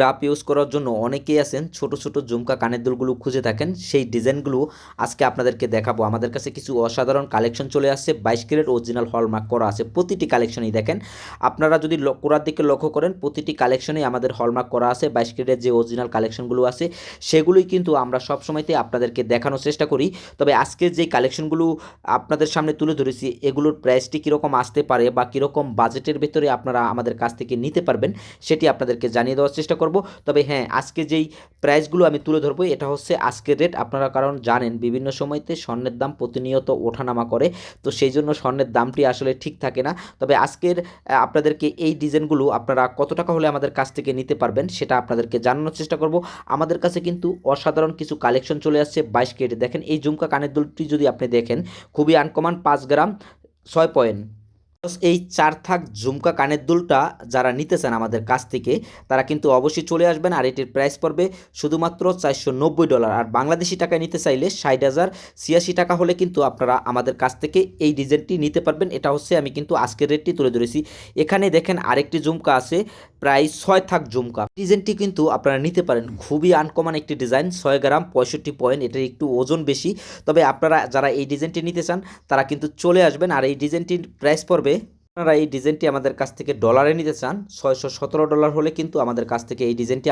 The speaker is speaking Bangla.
রাপ ইউজ করার জন্য অনেকেই আছেন, ছোট ছোট ঝুমকা কানের দুলগুলো খুঁজে থাকেন। সেই ডিজাইনগুলো আজকে আপনাদেরকে দেখাবো। আমাদের কাছে কিছু অসাধারণ কালেকশন চলে আসছে, বাইশ ক্যারেট অরিজিনাল হলমার্ক করা আছে। প্রতিটি কালেকশনই দেখেন। আপনারা যদি কোরার দিকে লক্ষ্য করেন, প্রতিটি কালেকশনেই আমাদের হলমার্ক করা আছে, বাইশ ক্যারেটের যে অরিজিনাল কালেকশনগুলো আছে, সেগুলোই কিন্তু আমরা সব সময়তে আপনাদেরকে দেখানোর চেষ্টা করি। তবে আজকে যে কালেকশনগুলো আপনাদের সামনে তুলে ধরেছি, এগুলোর প্রাইসটি কীরকম আসতে পারে বা কীরকম বাজেটের ভেতরে আপনারা আমাদের কাছ থেকে নিতে পারবেন, সেটি আপনাদেরকে জানিয়ে দেওয়ার চেষ্টা করব। তবে হ্যাঁ আজকে যেই প্রাইসগুলো আমি তুলে ধরবো, এটা হচ্ছে আজকের রেট আপনারা কারণ জানেন, বিভিন্ন সময়তে স্বর্ণের দাম প্রতিনিয়ত ওঠানামা করে। তো সেই জন্য স্বর্ণের দামটি আসলে ঠিক থাকে না। তবে আজকের আপনাদেরকে এই ডিজাইনগুলো আপনারা কত টাকা হলে আমাদের কাছ থেকে নিতে পারবেন, সেটা আপনাদেরকে জানানোর চেষ্টা করব। আমাদের কাছে কিন্তু অসাধারণ কিছু কালেকশন চলে আসছে বাইশ কেটে দেখেন, এই ঝুমকা কানের দুলটি যদি আপনি দেখেন, খুবই আনকমন পাঁচ গ্রাম, ছয় পয়েন্ট এই চার থাক ঝুমকা কানের দুলটা যারা নিতে চান আমাদের কাছ থেকে, তারা কিন্তু অবশ্যই চলে আসবেন আর এটির প্রাইস পড়বে শুধুমাত্র চারশো নব্বই ডলার আর বাংলাদেশি টাকায় নিতে চাইলে ষাট হাজার, ছিয়াশি টাকা হলে কিন্তু আপনারা আমাদের কাছ থেকে এই ডিজাইনটি নিতে পারবেন। এটা হচ্ছে আমি কিন্তু আজকের রেটটি তুলে ধরেছি। এখানে দেখেন আরেকটি ঝুমকা আছে, প্রায় ছয় থাক ঝুমকা। ডিজাইনটি কিন্তু আপনারা নিতে পারেন। খুবই আনকমন একটি ডিজাইন, ছয় গ্রাম পঁয়ষট্টি পয়েন্ট এটার একটু ওজন বেশি। তবে আপনারা যারা এই ডিজাইনটি নিতে চান, তারা কিন্তু চলে আসবেন। আর এই ডিজাইনটির প্রাইস পড়বে আপনারা এই ডিজাইনটি আমাদের কাছ থেকে ডলারে নিতে চান, ছয়শো সতেরো ডলার হলে কিন্তু আমাদের কাছ থেকে এই ডিজাইনটি